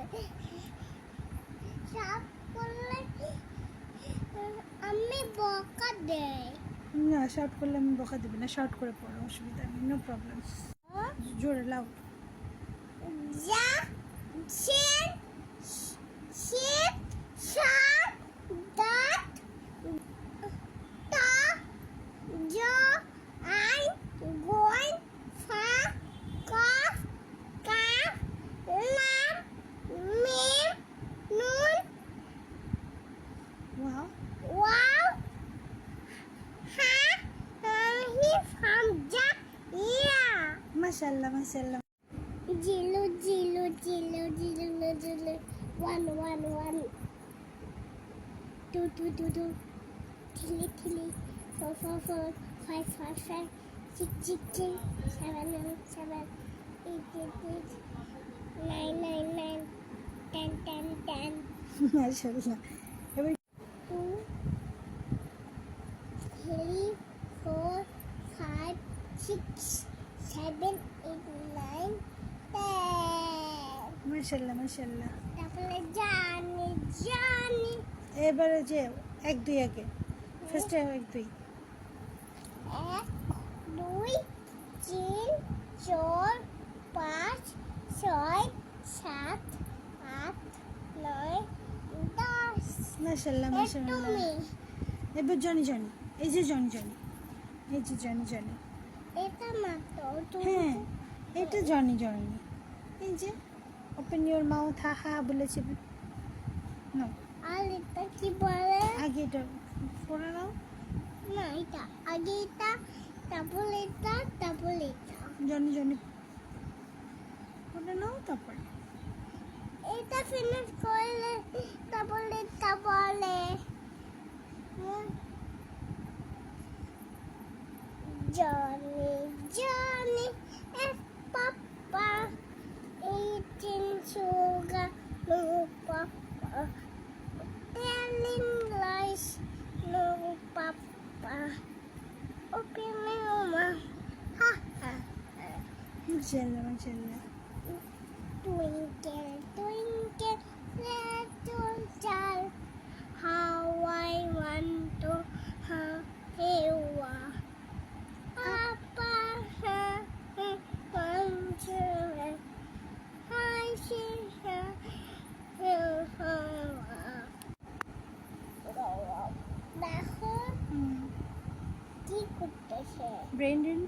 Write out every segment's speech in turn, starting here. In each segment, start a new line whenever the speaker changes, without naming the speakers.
আমি বকা দেয়
না শর্ট করলে আমি বকা দেবে না শর্ট করে পড়ো অসুবিধা নেই নো প্রবলেম জোরে লাউ
যা সে সে
মাশাল্লাহ মাশাল্লাহ
Jilu Jilu Jilu Jilu Jilu one one one two two two two three three four four four five five five six six six seven eight seven eight eight eight nine nine nine ten ten ten
মাশাল্লাহ মাশাল্লাহ মাশাল্লাহ
তাহলে জানি জানি
এবারে যে এক দুই আগে ফার্স্টে এক দুই
এক দুই তিন চার পাঁচ ছয় সাত আট নয় দশ
মাশাল্লাহ মাশাল্লাহ এবার জনি জনি এই যে জনি জনি এই যে জনি জনি
এটা মাত্র
হ্যাঁ এটা জনি জনি এই যে ওপেন ইউর মাউথ হা হা বলে
এটা কি বলে
আগে এটা পড়ে নাও
না এটা আগে এটা তারপর এটা তারপর এটা
জনি জনি পড়ে নাও তারপর
এটা ফিনিশ করলে তারপর এটা বলে Maşallah maşallah. Twinkle twinkle little star how I want to have you are. Papa wants to I see her will her. Now, কি করতেছে
ব্রেন্ডের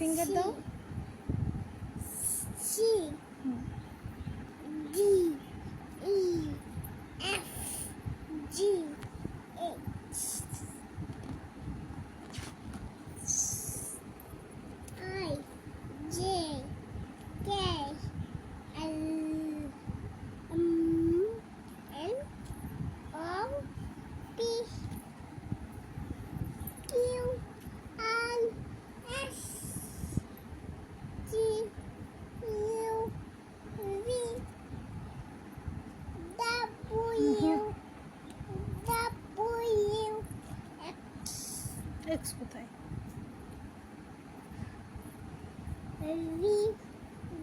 finger down. এক্স কোথায়
V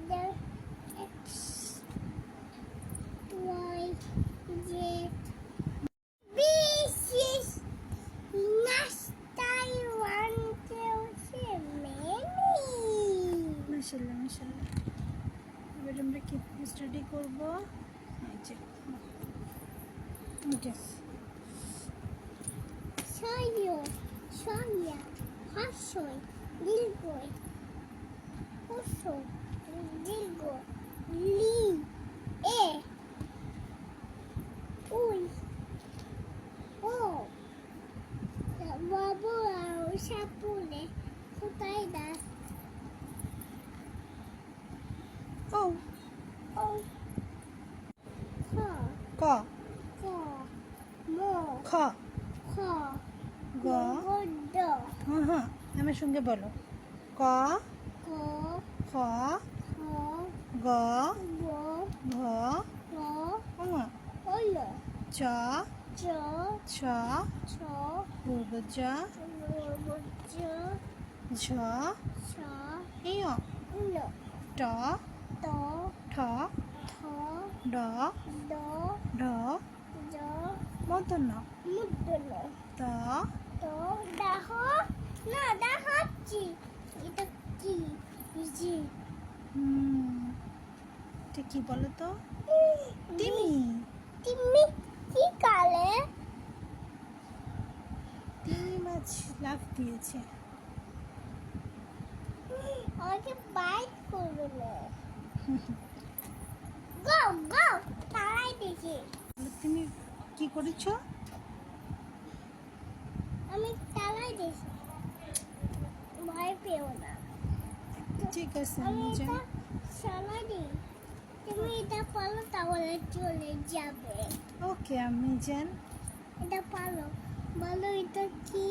the X Y Z This is last time one two three
মাশাল্লাহ মাশাল্লাহ এবার আমরা কি study করবো এই যে
সোনিয়া হাসই দীর্ঘই হসো দীর্ঘ লি এ উই ও বাবু আর সাপুলে কোথায় দাস ও ও ক ক
ম খ আমার সঙ্গে বলো ক খ গ ঘ চ ছ ছ জ ঝ ট ঠ ড ঢ মদন ত
ত না দেখাচ্ছি এটা কি জি
এটা কি বলো তো তিমি
তিমি কি কালে
তিমি মাছ লাভ দিয়েছে
আমাকে বাইট করবে
তুমি কি করেছো
আমি তালাই দেখি ভয় পেও না ঠিক আছে তুমি এটা পালো তাহলে চলে যাবে
ওকে আমি জান
এটা পালো বলো এটা কি